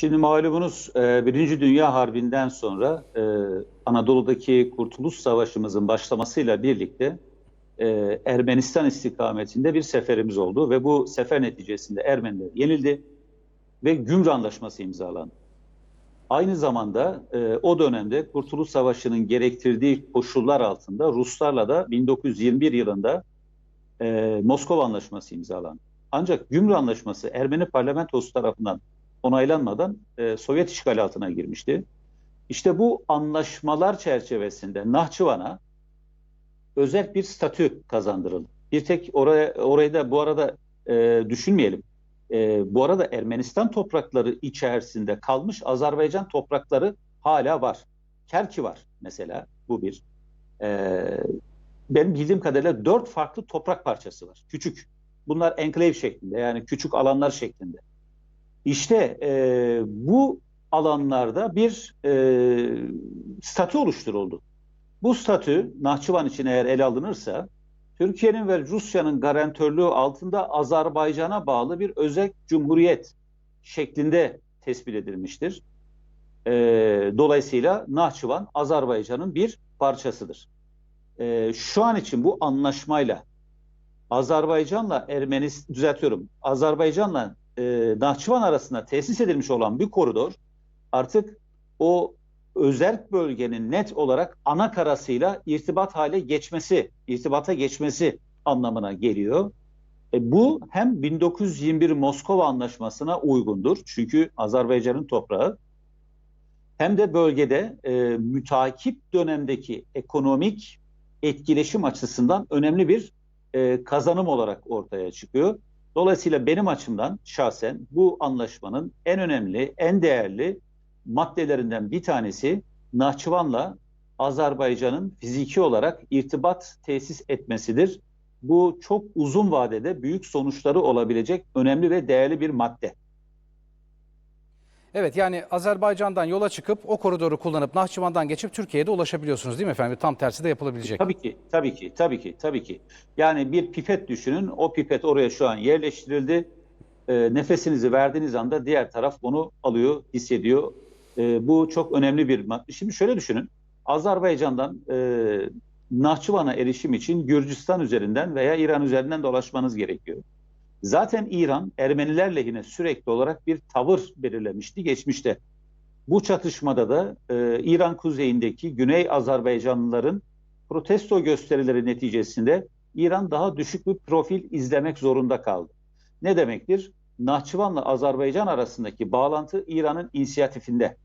Şimdi malumunuz e, Birinci Dünya Harbi'nden sonra e, Anadolu'daki Kurtuluş Savaşımızın başlamasıyla birlikte e, Ermenistan istikametinde bir seferimiz oldu ve bu sefer neticesinde Ermeniler yenildi ve Gümrü Anlaşması imzalandı. Aynı zamanda e, o dönemde Kurtuluş Savaşı'nın gerektirdiği koşullar altında Ruslarla da 1921 yılında e, Moskova Anlaşması imzalandı. Ancak Gümrü Anlaşması Ermeni parlamentosu tarafından onaylanmadan e, Sovyet işgali altına girmişti. İşte bu anlaşmalar çerçevesinde Nahçıvan'a özel bir statü kazandırıldı. Bir tek oraya orayı da bu arada e, düşünmeyelim. E, bu arada Ermenistan toprakları içerisinde kalmış Azerbaycan toprakları hala var. Kerki var mesela bu bir. E, benim bildiğim kadarıyla dört farklı toprak parçası var. Küçük. Bunlar enklave şeklinde yani küçük alanlar şeklinde. İşte e, bu alanlarda bir e, statü oluşturuldu. Bu statü Nahçıvan için eğer ele alınırsa Türkiye'nin ve Rusya'nın garantörlüğü altında Azerbaycan'a bağlı bir özel cumhuriyet şeklinde tespit edilmiştir. E, dolayısıyla Nahçıvan Azerbaycan'ın bir parçasıdır. E, şu an için bu anlaşmayla Azerbaycan'la Ermenistan düzeltiyorum. Azerbaycan'la e, Nahçıvan arasında tesis edilmiş olan bir koridor artık o özel bölgenin net olarak ana karasıyla irtibat hale geçmesi, irtibata geçmesi anlamına geliyor. E, bu hem 1921 Moskova Anlaşması'na uygundur. Çünkü Azerbaycan'ın toprağı hem de bölgede e, mütakip dönemdeki ekonomik etkileşim açısından önemli bir e, kazanım olarak ortaya çıkıyor. Dolayısıyla benim açımdan şahsen bu anlaşmanın en önemli, en değerli maddelerinden bir tanesi Nahçıvan'la Azerbaycan'ın fiziki olarak irtibat tesis etmesidir. Bu çok uzun vadede büyük sonuçları olabilecek önemli ve değerli bir madde. Evet yani Azerbaycan'dan yola çıkıp o koridoru kullanıp Nahçıvan'dan geçip Türkiye'de ulaşabiliyorsunuz değil mi efendim? Tam tersi de yapılabilecek. Tabii ki, tabii ki, tabii ki, tabii ki. Yani bir pipet düşünün. O pipet oraya şu an yerleştirildi. E, nefesinizi verdiğiniz anda diğer taraf onu alıyor, hissediyor. E, bu çok önemli bir. Şimdi şöyle düşünün. Azerbaycan'dan e, Nahçıvan'a erişim için Gürcistan üzerinden veya İran üzerinden dolaşmanız gerekiyor. Zaten İran Ermeniler lehine sürekli olarak bir tavır belirlemişti geçmişte. Bu çatışmada da e, İran kuzeyindeki Güney Azerbaycanlıların protesto gösterileri neticesinde İran daha düşük bir profil izlemek zorunda kaldı. Ne demektir? Nahçıvan'la Azerbaycan arasındaki bağlantı İran'ın inisiyatifinde.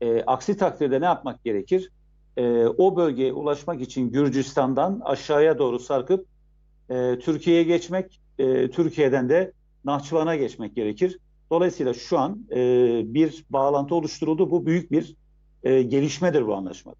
E, aksi takdirde ne yapmak gerekir? E, o bölgeye ulaşmak için Gürcistan'dan aşağıya doğru sarkıp e, Türkiye'ye geçmek, e, Türkiye'den de Nahçıvan'a geçmek gerekir. Dolayısıyla şu an e, bir bağlantı oluşturuldu. Bu büyük bir e, gelişmedir bu anlaşma.